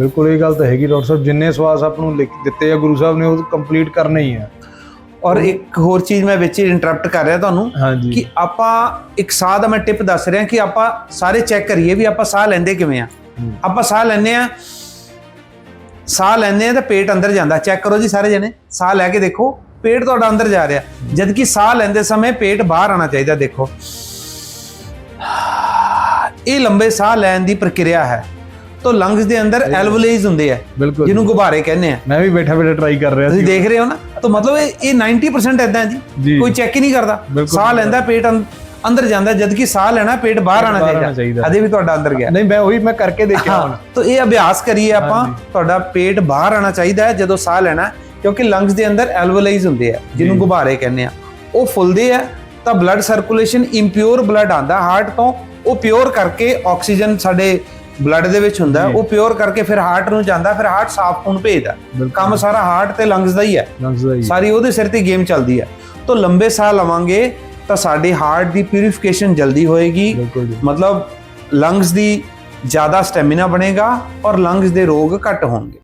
ਬਿਲਕੁਲ ਇਹ ਗੱਲ ਤਾਂ ਹੈਗੀ ਡਾਕਟਰ ਸਾਹਿਬ ਜਿੰਨੇ ਸਵਾਸ ਆਪ ਨੂੰ ਲਿਖ ਦਿੱਤੇ ਆ ਗੁਰੂ ਸਾਹਿਬ ਨੇ ਉਹ ਕੰਪਲੀਟ ਕਰਨੇ ਹੀ ਆ। ਔਰ ਇੱਕ ਹੋਰ ਚੀਜ਼ ਮੈਂ ਵਿੱਚ ਇੰਟਰਰਪਟ ਕਰ ਰਿਹਾ ਤੁਹਾਨੂੰ ਹਾਂਜੀ। ਕਿ ਆਪਾਂ ਇੱਕ ਸਾਹ ਦਾ ਮੈਂ ਟਿਪ ਦੱਸ ਰਿਹਾ ਕਿ ਆਪਾਂ ਸਾਰੇ ਚੈੱਕ ਕਰੀਏ ਵੀ ਆਪਾਂ ਸਾਹ ਲੈਂਦੇ ਕਿਵੇਂ ਆ। ਹੂੰ। ਆਪਾਂ ਸਾਹ ਲੈਂਦੇ ਆ ਸਾਹ ਲੈਂਦੇ ਆ ਤਾਂ ਪੇਟ ਅੰਦਰ ਜਾਂਦਾ। ਚੈੱਕ ਕਰੋ ਜੀ ਸਾਰੇ ਜਣੇ ਸਾਹ ਲੈ ਕੇ ਦੇਖੋ ਪੇਟ ਤੁਹਾਡਾ ਅੰਦਰ ਜਾ ਰਿਹਾ। ਜਦ ਕਿ ਸਾਹ ਲੈਂਦੇ ਸਮੇਂ ਪੇਟ ਬਾਹਰ ਆਣਾ ਚਾਹੀਦਾ ਦੇਖੋ। ਇਹ ਲੰਬੇ ਸਾਹ ਲੈਣ ਦੀ ਪ੍ਰਕਿਰਿਆ ਹੈ। ਤੋਂ ਲੰਗਸ ਦੇ ਅੰਦਰ ਐਲਵੋਲੇਜ ਹੁੰਦੇ ਆ ਜਿਹਨੂੰ ਗੁਬਾਰੇ ਕਹਿੰਦੇ ਆ। ਮੈਂ ਵੀ ਬੈਠਾ ਬੈਠਾ ਟਰਾਈ ਕਰ ਰਿਹਾ ਤੁਸੀਂ ਦੇਖ ਰਹੇ ਹੋ ਨਾ? ਤਾਂ ਮਤਲਬ ਇਹ ਇਹ 90% ਇਦਾਂ ਜੀ। ਕੋਈ ਚੈੱਕ ਹੀ ਨਹੀਂ ਕਰਦਾ। ਸਾਹ ਲੈਂਦਾ ਪੇਟ ਅੰਦ- ਅੰਦਰ ਜਾਂਦਾ ਜਦ ਕਿ ਸਾਹ ਲੈਣਾ ਪੇਟ ਬਾਹਰ ਆਣਾ ਚਾਹੀਦਾ। ਅਜੇ ਵੀ ਤੁਹਾਡਾ ਅੰਦਰ ਗਿਆ। ਨਹੀਂ ਮੈਂ ਉਹੀ ਮੈਂ ਕਰਕੇ ਦੇਖਿਆ ਹੁਣ। ਤਾਂ ਇਹ ਅਭਿਆਸ ਕਰੀਏ ਆਪਾਂ। ਤੁਹਾਡਾ ਪੇਟ ਬਾਹਰ ਆਣਾ ਚਾਹੀਦਾ ਹੈ ਜਦੋਂ ਸਾਹ ਲੈਣਾ ਕਿਉਂਕਿ ਲੰਗਸ ਦੇ ਅੰਦਰ ਐਲਵੋਲਾਈਜ਼ ਹੁੰਦੇ ਆ ਜਿਹਨੂੰ। ਗੁਬਾਰੇ ਕਹਿੰਦੇ ਆ। ਉਹ ਫੁੱਲਦੇ ਆ ਤਾਂ ਬਲੱਡ ਸਰਕੂਲੇਸ਼ਨ ਇੰਪਿਓਰ ਬਲੱਡ ਆਂਦਾ ਹਾਰਟ ਤੋਂ ਉਹ ਪਿਓਰ ਕਰਕੇ ਆਕਸੀਜਨ ਸਾਡੇ ਬਲੱਡ ਦੇ ਵਿੱਚ ਹੁੰਦਾ। ਉਹ ਪਿਓਰ ਕਰਕੇ ਫਿਰ ਹਾਰਟ ਨੂੰ ਜਾਂਦਾ ਫਿਰ ਹਾਰਟ ਸਾਫ਼ ਖੂਨ ਭੇਜਦਾ। ਕੰਮ ਸਾਰਾ ਹਾਰਟ ਤੇ ਲੰਗਸ ਦਾ ਹੀ ਹੈ। ਲੰਗਸ ਦਾ ਹੀ ਸਾਰੀ ਉਹਦੇ ਸਿਰ ਤੇ ਗੇਮ ਚੱਲਦੀ ਹੈ। ਤਾਂ ਲੰਬੇ ਸਾਹ ਲਵਾਂਗੇ ਤਾਂ ਸਾਡੇ ਹਾਰਟ ਦੀ ਪਿਊਰੀਫਿਕੇਸ਼ਨ ਜਲਦੀ ਹੋਏਗੀ। ਮਤਲਬ ਲੰਗਸ ਦੀ ਜ਼ਿਆਦਾ ਸਟੈਮਿਨਾ ਬਣੇਗਾ ਔਰ ਲੰਗਸ ਦੇ ਰੋਗ ਘੱਟ ਹੋਣਗੇ।